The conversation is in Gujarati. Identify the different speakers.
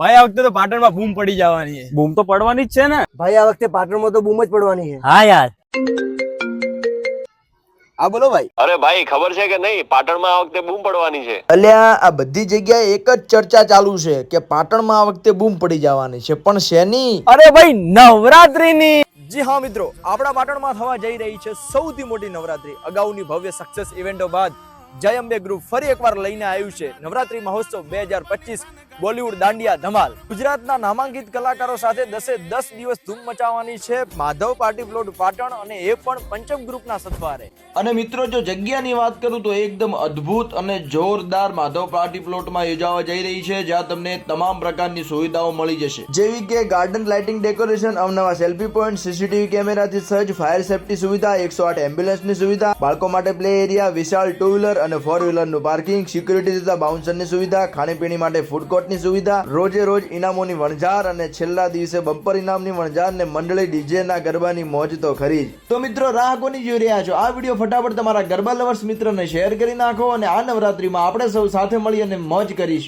Speaker 1: ભાઈ આ વખતે તો પાટણમાં બૂમ પડી જવાની છે.
Speaker 2: બૂમ તો પડવાની જ છે ને.
Speaker 3: ભાઈ આ વખતે પાટણમાં તો બૂમ જ પડવાની છે.
Speaker 2: હા યાર.
Speaker 1: આ બોલો ભાઈ.
Speaker 4: અરે ભાઈ ખબર છે કે નહીં? પાટણમાં આ વખતે બૂમ પડવાની છે.
Speaker 5: અલ્યા આ બધી જગ્યાએ એક જ ચર્ચા ચાલુ છે કે પાટણમાં આ વખતે બૂમ પડી જવાની છે પણ શેની
Speaker 1: અરે ભાઈ નવરાત્રીની. જી હા મિત્રો. આપણા પાટણમાં થવા જઈ રહી છે સૌથી મોટી નવરાત્રી. અગાઉની ભવ્ય સક્સેસ ઇવેન્ટો બાદ જય અંબે ગ્રુપ ફરી એકવાર લઈને આવ્યું છે. નવરાત્રી મહોત્સવ બે હજાર પચીસ બોલિવૂડ દાંડિયા ધમાલ. ગુજરાતના નામાંકિત કલાકારો સાથે દસે દસ દિવસ ધૂમ મચાવવાની છે માધવ પાર્ટી પ્લોટ પાટણ અને એ પણ પંચમ ગ્રુપના સથવારે.
Speaker 5: અને મિત્રો, જો જગ્યાની વાત કરું તો એકદમ અદ્ભુત અને જોરદાર માધવ પાર્ટી પ્લોટમાં યોજાવા જઈ રહી છે, જ્યાં તમને તમામ પ્રકારની સુવિધાઓ મળી જશે. જેવી કે ગાર્ડન લાઇટિંગ ડેકોરેશન, અવનવા સેલ્ફી પોઈન્ટ, સીસીટીવી કેમેરાથી સજ્જ, ફાયર સેફટી સુવિધા, એકસો આઠ એમ્બ્યુલન્સની સુવિધા, બાળકો માટે પ્લે એરિયા, વિશાળ ટુ વ્હીલર અને ફોર વ્હીલરનું પાર્કિંગ, સિક્યુરિટી તથા બાઉન્સરની સુવિધા, ખાણીપીણી માટે ફૂડ કોર્ટની સુવિધા, રોજે રોજ ઇનામોની વણઝાર અને છેલ્લા દિવસે બમ્પર ઇનામની વણઝાર ને મંડળી ડીજે ના ગરબાની મોજ તો ખરી જ. તો મિત્રો, રાહ કોની જોઈ રહ્યા છો? આ વીડિયો ફટાફટ તમારા ગરબા લવર્સ મિત્રને શેર કરી નાખો અને આ નવરાત્રીમાં આપણે સૌ સાથે મળી અને મોજ કરીશું.